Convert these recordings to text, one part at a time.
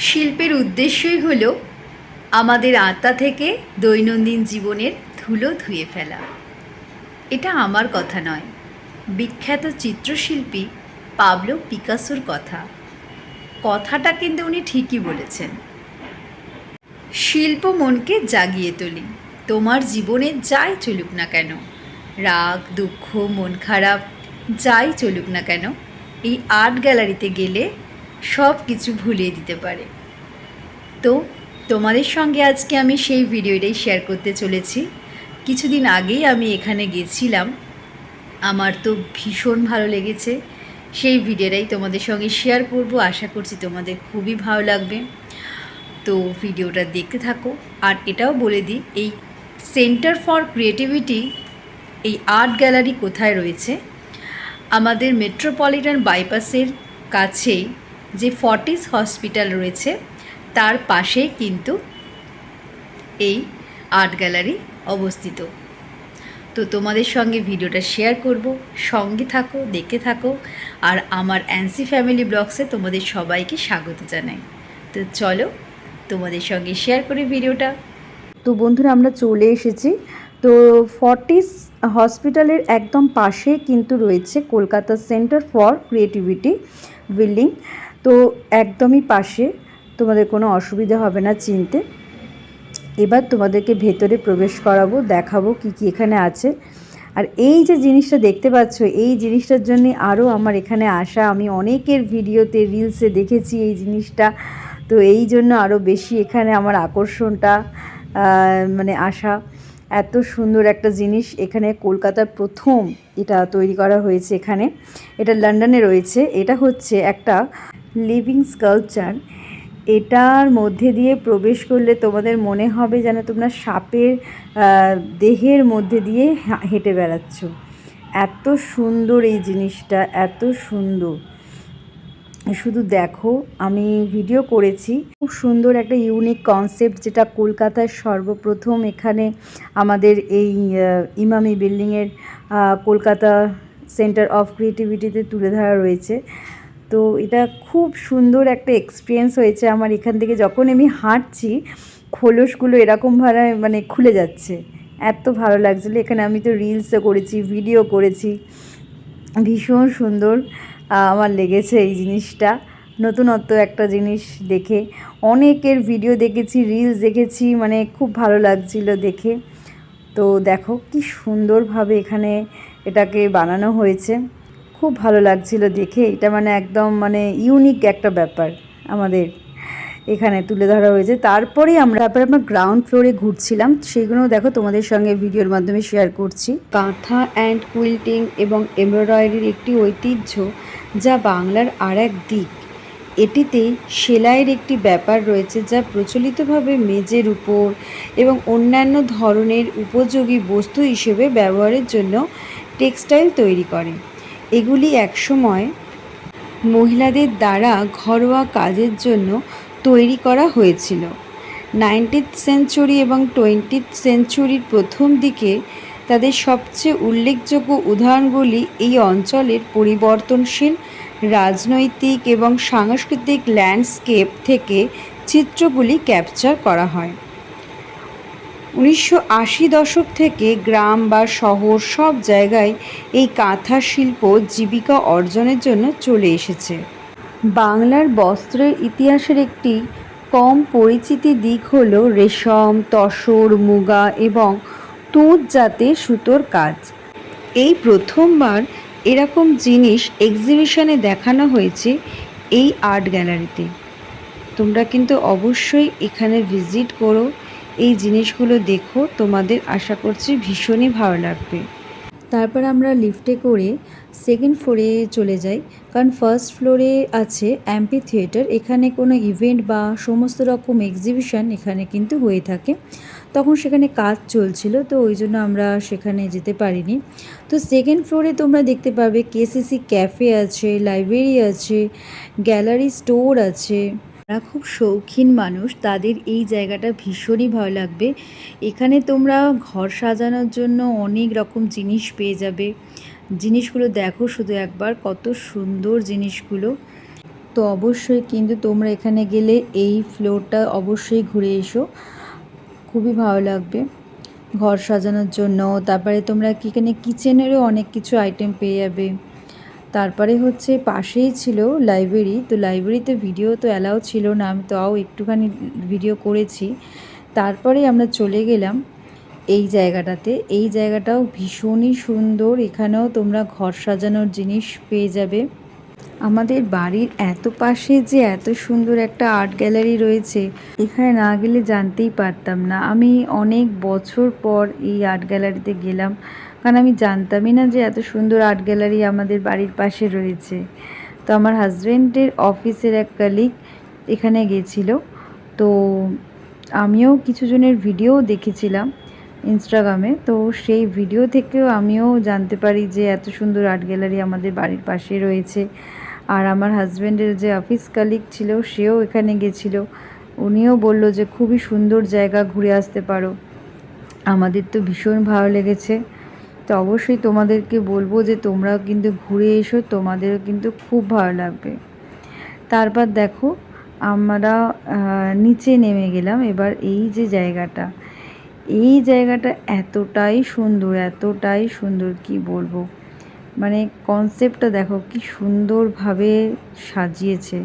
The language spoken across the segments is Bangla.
শিল্পের উদ্দেশ্যই হলো আমাদের আত্মা থেকে দৈনন্দিন জীবনের ধুলো ধুয়ে ফেলা। এটা আমার কথা নয়। বিখ্যাত চিত্রশিল্পী পাবলো পিকাসোর কথা। কথাটা কিন্তু উনি ঠিকই বলেছেন। শিল্প মনকে জাগিয়ে তোলে। তোমার জীবনে যাই চলুক না কেন, রাগ, দুঃখ, মন খারাপ, যাই চলুক না কেন, এই আর্ট গ্যালারিতে গেলে সব কিছু ভুলিয়ে দিতে পারে। তো, তোমাদের সঙ্গে আজকে আমি সেই ভিডিওটাই শেয়ার করতে চলেছি। কিছুদিন আগেই আমি এখানে গেছিলাম। আমার তো ভীষণ ভালো লেগেছে। সেই ভিডিওটাই তোমাদের সঙ্গে শেয়ার করব। আশা করছি তোমাদের খুবই ভালো লাগবে। তো ভিডিওটা দেখতে থাকো। আর এটাও বলে দিই, এই সেন্টার ফর ক্রিয়েটিভিটি এই আর্ট গ্যালারি কোথায় রয়েছে? আমাদের মেট্রোপলিটন বাইপাসের কাছেই যে ফর্টিস হসপিটাল রয়েছে, তার পাশেই কিন্তু এই আর্ট গ্যালারি অবস্থিত। তো তোমাদের সঙ্গে ভিডিওটা শেয়ার করব, সঙ্গে থাকো, দেখতে থাকো, আর আমার অ্যান্সি ফ্যামিলি ব্লগসে তোমাদের সবাইকে স্বাগত জানাই। তো চলো তোমাদের সঙ্গে শেয়ার করি ভিডিওটা। তো বন্ধুরা, আমরা চলে এসেছি। তো ফর্টিস হসপিটালের একদম পাশে কিন্তু রয়েছে Kolkata centre for creativity building. তো একদমই পাশে তোমাদের কোনো অসুবিধা হবে না চিনতে। এবার তোমাদেরকে ভেতরে প্রবেশ করাবো, দেখাবো কি কি এখানে আছে। আর এই যে জিনিসটা দেখতে পাচ্ছ, এই জিনিসটার জন্য আরও আমার এখানে আসা। আমি অনেকের ভিডিওতে, রিলসে দেখেছি এই জিনিসটা। তো এই জন্য আরও বেশি এখানে আমার আকর্ষণটা মানে আসা। এত সুন্দর একটা জিনিস। এখানে কলকাতার প্রথম এটা তৈরি করা হয়েছে এখানে। এটা লন্ডনে রয়েছে। এটা হচ্ছে একটা লিভিং স্কাল্পচার এটার মধ্যে দিয়ে প্রবেশ করলে তোমাদের মনে হবে যেন তোমরা সাপের দেহের মধ্যে দিয়ে হেঁটে বেড়াচ্ছ। এত সুন্দর এই জিনিসটা, এত সুন্দর। শুধু দেখো, আমি ভিডিও করেছি। খুব সুন্দর একটা ইউনিক কনসেপ্ট যেটা কলকাতায় সর্বপ্রথম এখানে আমাদের এই ইমামি বিল্ডিংয়ের কলকাতা সেন্টার অফ ক্রিয়েটিভিটিতে তুলে ধরা রয়েছে। তো এটা খুব সুন্দর একটা এক্সপিরিয়েন্স হয়েছে আমার এখান থেকে। যখন আমি হাঁটছি, খোলসগুলো এরকমভাবে মানে খুলে যাচ্ছে। এত ভালো লাগছিল। এখানে আমি তো রিলসও করেছি ভিডিও করেছি। ভীষণ সুন্দর আমার লেগেছে এই জিনিসটা। নতুনত্ব একটা জিনিস দেখে। অনেকের ভিডিও দেখেছি রিলস দেখেছি মানে খুব ভালো লাগছিল দেখে। তো দেখো কি সুন্দরভাবে এখানে এটাকে বানানো হয়েছে। খুব ভালো লাগছিল দেখে। এটা মানে একদম মানে ইউনিক একটা ব্যাপার আমাদের এখানে তুলে ধরা হয়েছে। তারপরেই আমরা তারপরে আমরা গ্রাউন্ড ফ্লোরে ঘুরছিলাম। সেগুলো দেখো তোমাদের সঙ্গে ভিডিওর মাধ্যমে শেয়ার করছি। কাঁথা অ্যান্ড কুইল্টিং এবং এমব্রয়ডারির একটি ঐতিহ্য যা বাংলার আর এক দিক। এটিতে সেলাইয়ের একটি ব্যাপার রয়েছে যা প্রচলিতভাবে মেজের উপর এবং অন্যান্য ধরনের উপযোগী বস্তু হিসেবে ব্যবহারের জন্য টেক্সটাইল তৈরি করে। এগুলি একসময় মহিলাদের দ্বারা ঘরোয়া কাজের জন্য তৈরি করা হয়েছিল। নাইনটিথ সেঞ্চুরি এবং টোয়েন্টিথ সেঞ্চুরির প্রথম দিকে তাদের সবচেয়ে উল্লেখযোগ্য উদাহরণগুলি এই অঞ্চলের পরিবর্তনশীল রাজনৈতিক এবং সাংস্কৃতিক ল্যান্ডস্কেপ থেকে চিত্রগুলি ক্যাপচার করা হয়। উনিশশো আশি দশক থেকে গ্রাম বা শহর সব জায়গায় এই কাঁথা শিল্প জীবিকা অর্জনের জন্য চলে এসেছে। বাংলার বস্ত্রের ইতিহাসের একটি কম পরিচিতি দিক হল রেশম, তসর, মুগা এবং তুঁত জাতের সুতোর কাজ। এই প্রথমবার এরকম জিনিস এক্সিবিশনে দেখানো হয়েছে এই আর্ট গ্যালারিতে তোমরা কিন্তু অবশ্যই এখানে ভিজিট করো। এই জিনিসগুলো দেখো, তোমাদের আশা করছি ভীষণই ভালো লাগবে। তারপর আমরা লিফটে করে সেকেন্ড ফ্লোরে চলে যাই, কারণ ফার্স্ট ফ্লোরে আছে অ্যাম্পি থিয়েটার এখানে কোনো ইভেন্ট বা সমস্ত রকম এক্সিবিশন এখানে কিন্তু হয়ে থাকে। তখন সেখানে কাজ চলছিল, তো ওই জন্য আমরা সেখানে যেতে পারিনি। তো সেকেন্ড ফ্লোরে তোমরা দেখতে পাবে কেসিসি ক্যাফে আছে লাইব্রেরি আছে গ্যালারি স্টোর আছে। যারা খুব শৌখিন মানুষ, তাদের এই জায়গাটা ভীষণই ভালো লাগবে। এখানে তোমরা ঘর সাজানোর জন্য অনেক রকম জিনিস পেয়ে যাবে। জিনিসগুলো দেখো শুধু একবার, কত সুন্দর জিনিসগুলো। তো অবশ্যই কিন্তু তোমরা এখানে গেলে এই ফ্লোরটা অবশ্যই ঘুরে এসো। খুবই ভালো লাগবে ঘর সাজানোর জন্য। তারপরে তোমরা এখানে কিচেনেরও অনেক কিছু আইটেম পেয়ে যাবে। তারপরে হচ্ছে পাশেই ছিল লাইব্রেরি, তো লাইব্রেরিতে ভিডিও তো অ্যালাউ ছিল না, আমি তাও একটুখানি ভিডিও করেছি। তারপরে আমরা চলে গেলাম এই জায়গাটাতে। এই জায়গাটাও ভীষণই সুন্দর, এখানেও তোমরা ঘর সাজানোর জিনিস পেয়ে যাবে। আমাদের বাড়ির এত পাশে যে এত সুন্দর একটা আর্ট গ্যালারি রয়েছে, এখানে না গেলে জানতেই পারতাম না। আমি অনেক বছর পর এই আর্ট গ্যালারিতে গেলাম। কারণ আমি জানতামই না যে এত সুন্দর আর্ট গ্যালারি আমাদের বাড়ির পাশে রয়েছে। তো আমার হাজব্যান্ডের অফিসের এক কালিগ এখানে গেছিল তো আমিও কিছু জনের ভিডিও দেখেছিলাম ইনস্টাগ্রামে তো সেই ভিডিও থেকেও আমিও জানতে পারি যে এত সুন্দর আর্ট গ্যালারি আমাদের বাড়ির পাশে রয়েছে। আর আমার হাজব্যান্ডের যে অফিস কালিগ ছিল, সেও এখানে গেছিল উনিও বলল যে, খুবই সুন্দর জায়গা ঘুরে আসতে পারো। আমাদের তো ভীষণ ভালো লেগেছে। তো অবশ্যই তোমাদেরকে বলব যে তোমরাও কিন্তু ঘুরে এসো, তোমাদেরও কিন্তু খুব ভালো লাগবে। তারপর দেখো, আমরা নিচে নেমে গেলাম। এবার এই যে জায়গাটা, এই জায়গাটা এতটাই সুন্দর এতটাই সুন্দর, কি বলব? মানে কনসেপ্টটা দেখো, কি সুন্দরভাবে সাজিয়েছে।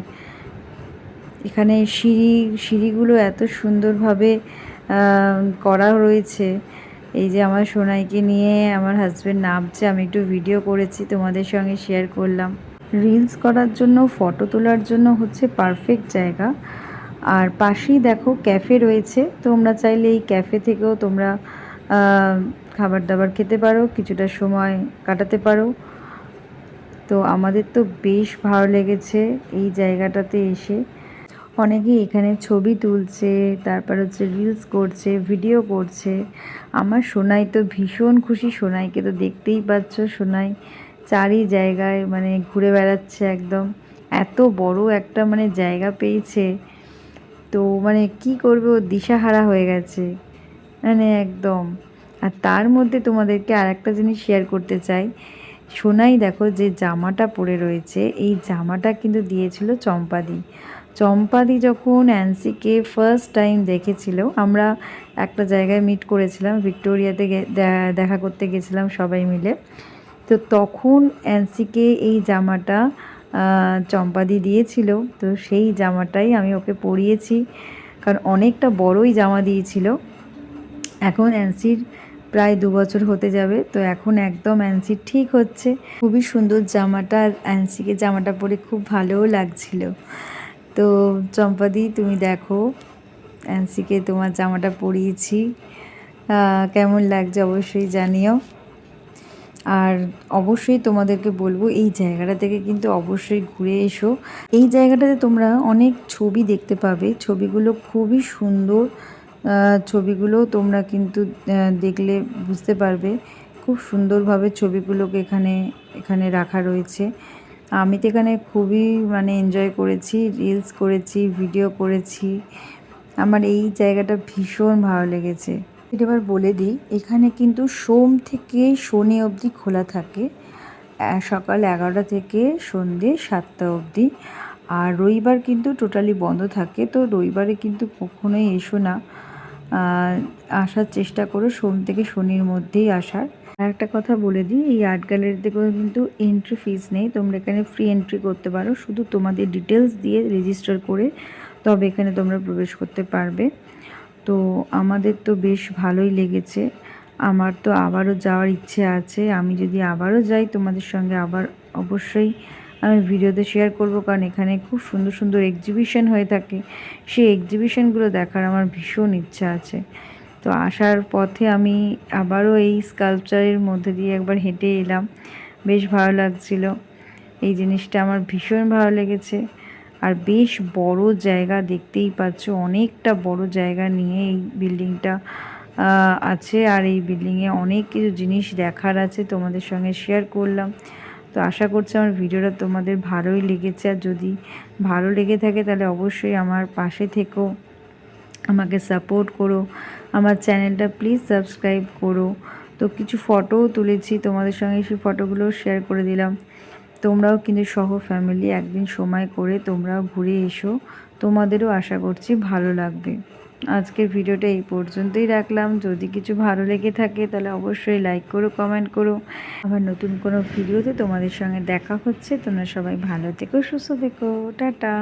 এখানে সিঁড়ি, সিঁড়িগুলো এত সুন্দরভাবে করা রয়েছে। এই যে আমার সোনাইকে নিয়ে আমার হাজব্যান্ড নামছে, আমি একটু ভিডিও করেছি, তোমাদের সঙ্গে শেয়ার করলাম। রিলস করার জন্য ফটো তোলার জন্য হচ্ছে পারফেক্ট জায়গা। আর পাশেই দেখো ক্যাফে রয়েছে, তোমরা চাইলে এই ক্যাফে থেকেও তোমরা খাবার দাবার খেতে পারো, কিছুটা সময় কাটাতে পারো। তো আমাদের তো বেশ ভালো লেগেছে এই জায়গাটাতে এসে। অনেকেই এখানে ছবি তুলছে, তারপর হচ্ছে রিলস করছে ভিডিও করছে। আমার সোনাই তো ভীষণ খুশি, সোনাইকে তো দেখতেই পাচ্ছ সোনাই। চারি জায়গায় মানে ঘুরে বেড়াচ্ছে একদম। এত বড় একটা মানে জায়গা পেয়েছে। তো মানে কি করবে, ও দিশাহারা হয়ে গেছে। মানে একদম। আর তার মধ্যে তোমাদেরকে আর একটা জিনিস শেয়ার করতে চাই। সোনাই দেখো যে জামাটা পরে রয়েছে, এই জামাটা কিন্তু দিয়েছিল চম্পাদি। চম্পাদি যখন অ্যান্সিকে ফার্স্ট টাইম দেখেছিল, আমরা একটা জায়গায় মিট করেছিলাম, ভিক্টোরিয়াতে দেখা করতে গেছিলাম সবাই মিলে। তো তখন অ্যান্সিকে এই জামাটা চম্পাদি দিয়েছিল। তো সেই জামাটাই আমি ওকে পরিয়েছি, কারণ অনেকটা বড়ই জামা দিয়েছিল। এখন অ্যান্সির প্রায় দু বছর হতে যাবে, তো এখন একদম অ্যান্সির ঠিক হচ্ছে। খুবই সুন্দর জামাটা অ্যান্সিকে জামাটা পরে খুব ভালোও লাগছিল। তো চম্পাদি, তুমি দেখো অ্যান্সিকে তোমার জামাটা পরিয়েছি। কেমন লাগছে অবশ্যই জানিও। আর অবশ্যই তোমাদেরকে বলব, এই জায়গাটা থেকে কিন্তু অবশ্যই ঘুরে এসো। এই জায়গাটাতে তোমরা অনেক ছবি দেখতে পাবে। ছবিগুলো খুবই সুন্দর। ছবিগুলো তোমরা কিন্তু দেখলে বুঝতে পারবে। খুব সুন্দরভাবে ছবিগুলোকে এখানে এখানে রাখা রয়েছে। আমি তো এখানে খুবই মানে এনজয় করেছি রিলস করেছি ভিডিও করেছি। আমার এই জায়গাটা ভীষণ ভালো লেগেছে। এটা এবার বলে দিই, এখানে কিন্তু সোম থেকে শনি অবধি খোলা থাকে। সকাল এগারোটা থেকে সন্ধে সাতটা অবধি। আর রবিবার কিন্তু টোটালি বন্ধ থাকে, তো রবিবারে কিন্তু কখনোই এসো না। আসার চেষ্টা করো, সোম থেকে শনির মধ্যেই আসার। একটা কথা বলে দিই, এই আর্ট গ্যালারিতে কোনো কিন্তু এন্ট্রি ফিস নেই। তোমরা এখানে ফ্রি এন্ট্রি করতে পারো। শুধু তোমাদের ডিটেলস দিয়ে রেজিস্টার করে তবে এখানে তোমরা প্রবেশ করতে পারবে। তো আমাদের তো বেশ ভালোই লেগেছে। আমার তো আবারও যাওয়ার ইচ্ছে আছে। আমি যদি আবারও যাই, তোমাদের সঙ্গে আবার অবশ্যই আমি ভিডিওতে শেয়ার করব, কারণ এখানে খুব সুন্দর সুন্দর এক্সিবিশন হয়ে থাকে। সেই এক্সিবিশনগুলো দেখার আমার ভীষণ ইচ্ছা আছে। তো আসার পথে আমি আবারও এই স্কাল্পচারের মধ্যে দিয়ে একবার হেঁটে এলাম। বেশ ভালো লাগছিল। এই জিনিসটা আমার ভীষণ ভালো লেগেছে। আর বেশ বড় জায়গা দেখতেই পাচ্ছ, অনেকটা বড় জায়গা নিয়ে এই বিল্ডিংটা আছে। আর এই বিল্ডিংয়ে অনেক কিছু জিনিস দেখার আছে, তোমাদের সঙ্গে শেয়ার করলাম। তো আশা করছি আমার ভিডিওটা তোমাদের ভালোই লেগেছে। আর যদি ভালো লেগে থাকে, তাহলে অবশ্যই আমার পাশে থেকো। আমাকে সাপোর্ট করো। আমার চ্যানেলটা প্লিজ সাবস্ক্রাইব করো। তো কিছু ফটোও তুলেছি, তোমাদের সঙ্গে সেই ফটোগুলো শেয়ার করে দিলাম। তোমরাও কিন্তু সহ ফ্যামিলি একদিন সময় করে তোমরাও ঘুরে এসো। তোমাদেরও আশা করছি ভালো লাগবে। আজকের ভিডিওটা এই পর্যন্তই রাখলাম। যদি কিছু ভালো লেগে থাকে তাহলে অবশ্যই লাইক করো কমেন্ট করো। আবার নতুন কোনো ভিডিওতে তোমাদের সঙ্গে দেখা হচ্ছে। তোমরা সবাই ভালো থেকো, সুস্থ থেকো। টাটা।